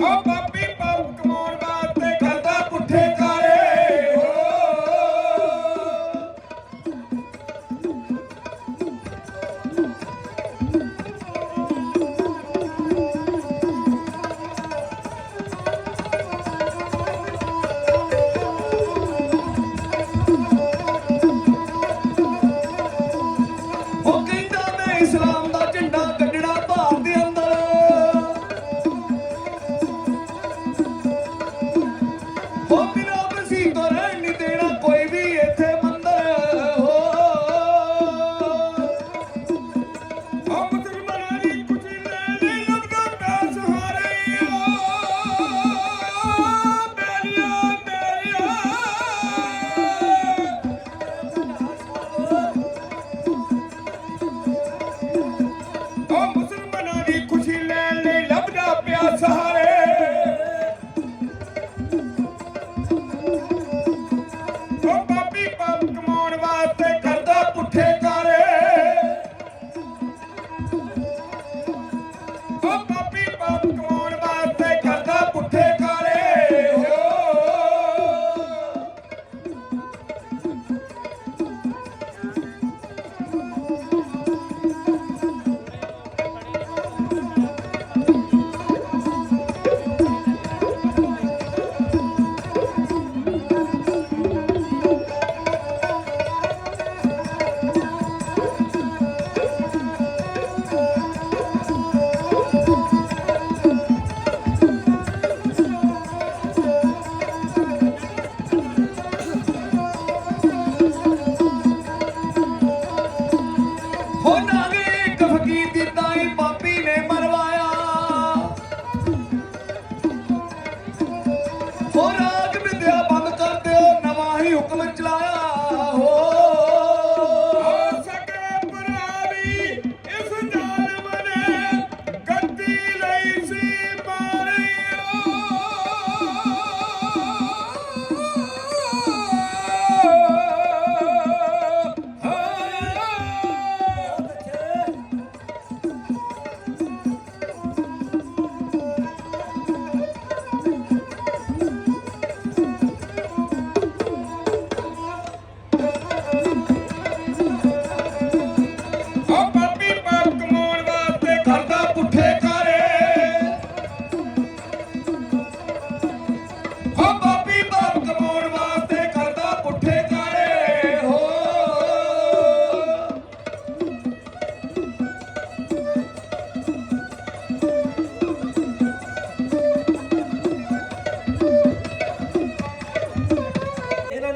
Opa!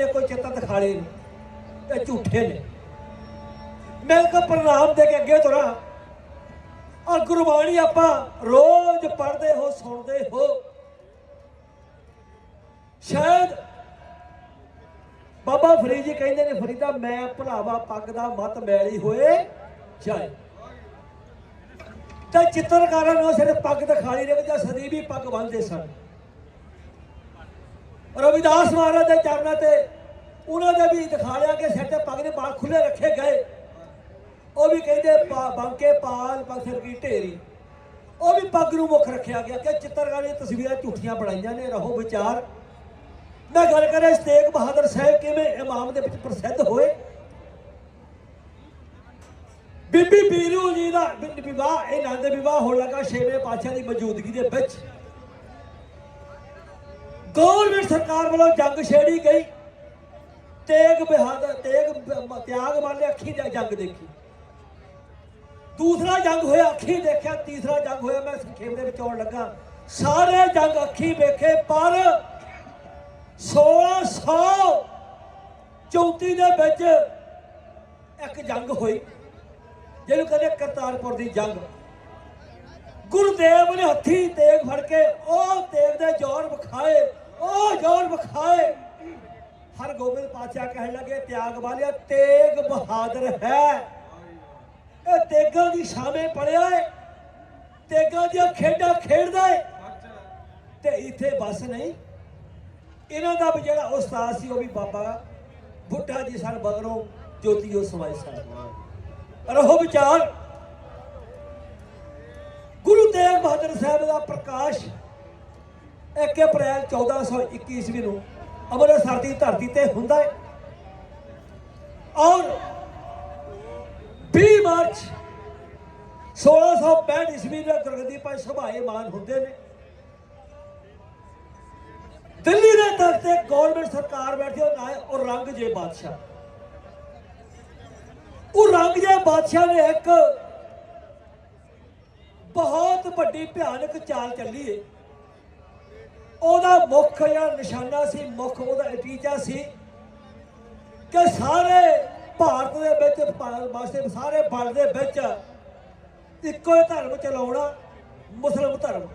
ਇਹਨਾਂ ਕੋਈ ਚਿੱਤ ਦਿਖਾਲੇ ਨਹੀਂ ਇਹ ਝੂਠੇ ਨੇ। ਮੈਂ ਕੋ ਪ੍ਰਣਾਮ ਦੇ ਕੇ ਅੱਗੇ ਤੁਰਾਂ। ਔਰ ਗੁਰਬਾਣੀ ਆਪਾਂ ਰੋਜ਼ ਪੜ੍ਹਦੇ ਹੋ, ਸੁਣਦੇ ਹੋ। ਸ਼ਾਇਦ ਬਾਬਾ ਫਰੀਦ ਜੀ ਕਹਿੰਦੇ ਨੇ, ਫਰੀਦਾ, ਮੈਂ ਭਰਾਵਾ ਪੱਗ ਦਾ ਮਤ ਮੈਲੀ ਹੋਏ ਜਾਏ। ਤੇ ਚਿੱਤਰਕਾਰਾਂ ਨੂੰ ਸਿਰਫ ਪੱਗ ਦਿਖਾਈ ਰਹੇ ਜਾਂ ਸਦੀਵੀ ਪੱਗ ਬੰਨਦੇ ਸਨ। ਰਵਿਦਾਸ ਮਹਾਰਾਜ ਦੇ ਚਰਨਾਂ ਤੇ ਉਹਨਾਂ ਦੇ ਵੀ ਦਿਖਾ ਲਿਆ ਕਿ ਸਿਰ ਤੇ ਪੱਗ ਦੇ ਬਾਲ ਖੁੱਲੇ ਰੱਖੇ ਗਏ। ਉਹ ਵੀ ਕਹਿੰਦੇ ਪਾ- ਪਾਲ ਪਥਰ ਕੀ ਢੇਰੀ। ਉਹ ਵੀ ਪੱਗ ਨੂੰ ਮੁੱਖ ਰੱਖਿਆ ਗਿਆ ਕਿ ਚਿੱਤਰਕਾਰੀ ਤਸਵੀਰਾਂ ਝੂਠੀਆਂ ਬਣਾਈਆਂ ਨੇ, ਰਹੋ ਵਿਚਾਰ। ਮੈਂ ਗੱਲ ਕਰਾਂ ਇਸ ਤੇਗ ਬਹਾਦਰ ਸਾਹਿਬ ਕਿਵੇਂ ਇਮਾਮ ਦੇ ਵਿੱਚ ਪ੍ਰਸਿੱਧ ਹੋਏ। ਬੀਬੀ ਬੀਰੂ ਜੀ ਦਾ ਵਿ- ਵਿਵਾਹ, ਇਹ ਨੰਦ ਵਿਵਾਹ ਹੋਣ ਲੱਗਾ ਛੇਵੇਂ ਪਾਤਸ਼ਾਹ ਦੀ ਮੌਜੂਦਗੀ ਦੇ ਵਿੱਚ। ਗੌਰਮੈਂਟ ਸਰਕਾਰ ਵੱਲੋਂ ਜੰਗ ਛੇੜੀ ਗਈ? ਤੇਗ ਬਹਾਦਰ, ਤੇਗ ਤਿਆਗ ਵਾਲੇ ਅੱਖੀ ਦਾ ਜੰਗ ਦੇਖੀ। ਦੂਸਰਾ ਜੰਗ ਹੋਇਆ, ਅੱਖੀ ਦੇਖਿਆ, ਤੀਸਰਾ ਜੰਗ ਹੋਇਆ, ਮੈਂ ਸੰਖੇਪ ਦੇ ਵਿੱਚ ਆਉਣ ਲੱਗਾ। ਸਾਰੇ ਜੰਗ ਅੱਖੀ ਵੇਖੇ, ਪਰ 1634 ਦੇ ਵਿੱਚ ਇੱਕ ਜੰਗ ਹੋਈ, ਜਿਹਨੂੰ ਕਹਿੰਦੇ ਕਰਤਾਰਪੁਰ ਦੀ ਜੰਗ। ਗੁਰਦੇਵ ਨੇ ਹੱਥੀ ਤੇਗ ਫੜ ਕੇ, ਉਹ ਤੇਗ ਦੇ ਜੋਰ ਵਿਖਾਏ। ਜੋਰ ਵਿਖਾਏ? ਹਰ ਗੋਬਿੰਦ ਪਾਤਸ਼ਾਹ ਕਹਿਣ ਲੱਗੇ, ਤਿਆਗ ਵਾਲਿਆ, ਤੇਗ ਬਹਾਦਰ ਹੈ। ਇਹ ਤੇਗਾਂ ਦੀ ਸ਼ਾਮੇ ਪੜਿਆ ਏ। ਤੇਗਾਂ ਦੀਆਂ ਖੇਡਾਂ ਖੇਡਦਾ ਏ। ਤੇ ਇੱਥੇ ਬਸ ਨਹੀਂ। ਇਹਨਾਂ ਦਾ ਵੀ ਜਿਹੜਾ ਉਸਤਾਦ ਸੀ, ਉਹ ਵੀ ਬਾਬਾ ਬੁੱਢਾ ਜੀ ਸਨ ਬਗਰੋਂ ਜੋਤੀ ਉਹ ਸਮਾਈ ਸਨ। ਰਹੋ ਵਿਚਾਰ। ਗੁਰੂ ਤੇਗ ਬਹਾਦਰ ਸਾਹਿਬ ਦਾ ਪ੍ਰਕਾਸ਼ 1 ਅਪ੍ਰੈਲ 1421 ਈਸਵੀ ਨੂੰ ਅੰਮ੍ਰਿਤਸਰ ਦੀ ਧਰਤੀ ਤੇ ਹੁੰਦਾ ਹੈ। ਔਰ 20 ਮਾਰਚ 1665 ਈਸਵੀ ਨੂੰ ਗੁਰਗੱਦੀ ਪਰ ਸਭਾਏ ਮਾਨ ਹੁੰਦੇ ਨੇ। ਦਿੱਲੀ ਦੇ ਤਖਤ ਤੇ ਗਵਰਨਮੈਂਟ ਸਰਕਾਰ ਬੈਠੀ ਉਹ ਨਾ ਔਰੰਗਜ਼ੇਬ ਬਾਦਸ਼ਾਹ। ਉਹ ਔਰੰਗਜ਼ੇਬ ਬਾਦਸ਼ਾਹ ਨੇ ਇੱਕ ਬਹੁਤ ਵੱਡੀ ਭਿਆਨਕ ਚਾਲ ਚੱਲੀ ਏ ਉਹਦਾ ਮੁੱਖ ਜਾਂ ਨਿਸ਼ਾਨਾ ਸੀ, ਮੁੱਖ ਉਹਦਾ ਨਤੀਜਾ ਸੀ ਕਿ ਸਾਰੇ ਭਾਰਤ ਦੇ ਵਿੱਚ, ਭਾਰਤ ਵਾਸਤੇ ਸਾਰੇ ਵਰਲਡ ਦੇ ਵਿੱਚ ਇੱਕੋ ਹੀ ਧਰਮ ਚਲਾਉਣਾ ਮੁਸਲਮ ਧਰਮ।